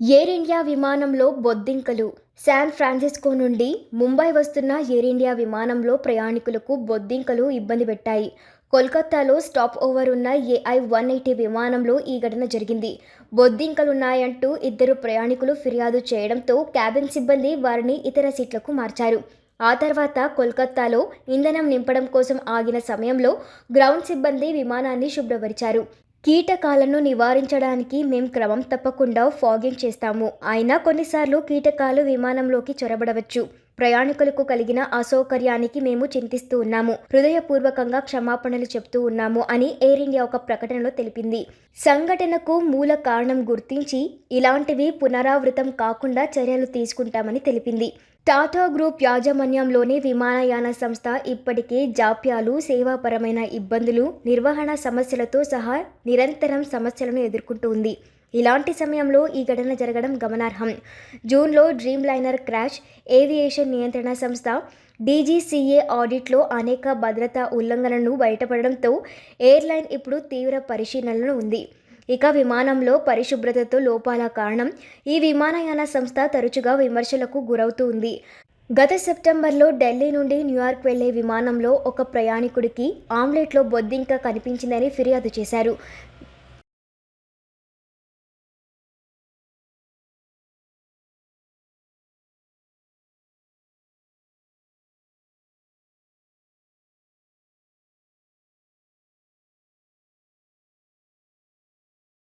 Air India విమానంలో బొద్దింకలు. San Francisco నుండి ముంబై వస్తున్న ఎయిర్ ఇండియా విమానంలో ప్రయాణికులకు బొద్దింకలు ఇబ్బంది పెట్టాయి. కోల్కతాలో స్టాప్ ఓవర్ ఉన్న ఏఐ వన్ ఎయిటీ విమానంలో ఈ ఘటన జరిగింది. బొద్దింకలున్నాయంటూ ఇద్దరు ప్రయాణికులు ఫిర్యాదు చేయడంతో క్యాబిన్ సిబ్బంది వారిని ఇతర సీట్లకు మార్చారు. ఆ తర్వాత కోల్కతాలో ఇంధనం నింపడం కోసం ఆగిన సమయంలో గ్రౌండ్ సిబ్బంది విమానాన్ని శుభ్రపరిచారు. కీటకాలను నివారించడానికి మేము క్రమం తప్పకుండా ఫాగింగ్ చేస్తాము. అయినా కొన్నిసార్లు కీటకాలు విమానంలోకి చొరబడవచ్చు. ప్రయాణికులకు కలిగిన అసౌకర్యానికి మేము చింతిస్తూ ఉన్నాము. హృదయపూర్వకంగా క్షమాపణలు చెప్తూ ఉన్నాము అని ఎయిర్ ఇండియా ఒక ప్రకటనలో తెలిపింది. సంఘటనకు మూల కారణం గుర్తించి ఇలాంటివి పునరావృతం కాకుండా చర్యలు తీసుకుంటామని తెలిపింది. టాటా గ్రూప్ యాజమాన్యంలోని విమానయాన సంస్థ ఇప్పటికే జాప్యాలు సేవాపరమైన ఇబ్బందులు నిర్వహణ సమస్యలతో సహా నిరంతరం సమస్యలను ఎదుర్కొంటూ ఉంది. ఇలాంటి సమయంలో ఈ ఘటన జరగడం గమనార్హం. జూన్లో డ్రీమ్ లైనర్ క్రాష్ ఏవియేషన్ నియంత్రణ సంస్థ డీజీసీఏ ఆడిట్లో అనేక భద్రతా ఉల్లంఘనలు బయటపడడంతో ఎయిర్లైన్ ఇప్పుడు తీవ్ర పరిశీలనలో ఉంది. ఇక విమానంలో పరిశుభ్రతతో లోపాల కారణం ఈ విమానయాన సంస్థ తరచుగా విమర్శలకు గురవుతూ ఉంది. గత సెప్టెంబర్లో ఢిల్లీ నుండి న్యూయార్క్ వెళ్ళే విమానంలో ఒక ప్రయాణికుడికి ఆమ్లెట్లో బొద్దింక కనిపించిందని ఫిర్యాదు చేశారు.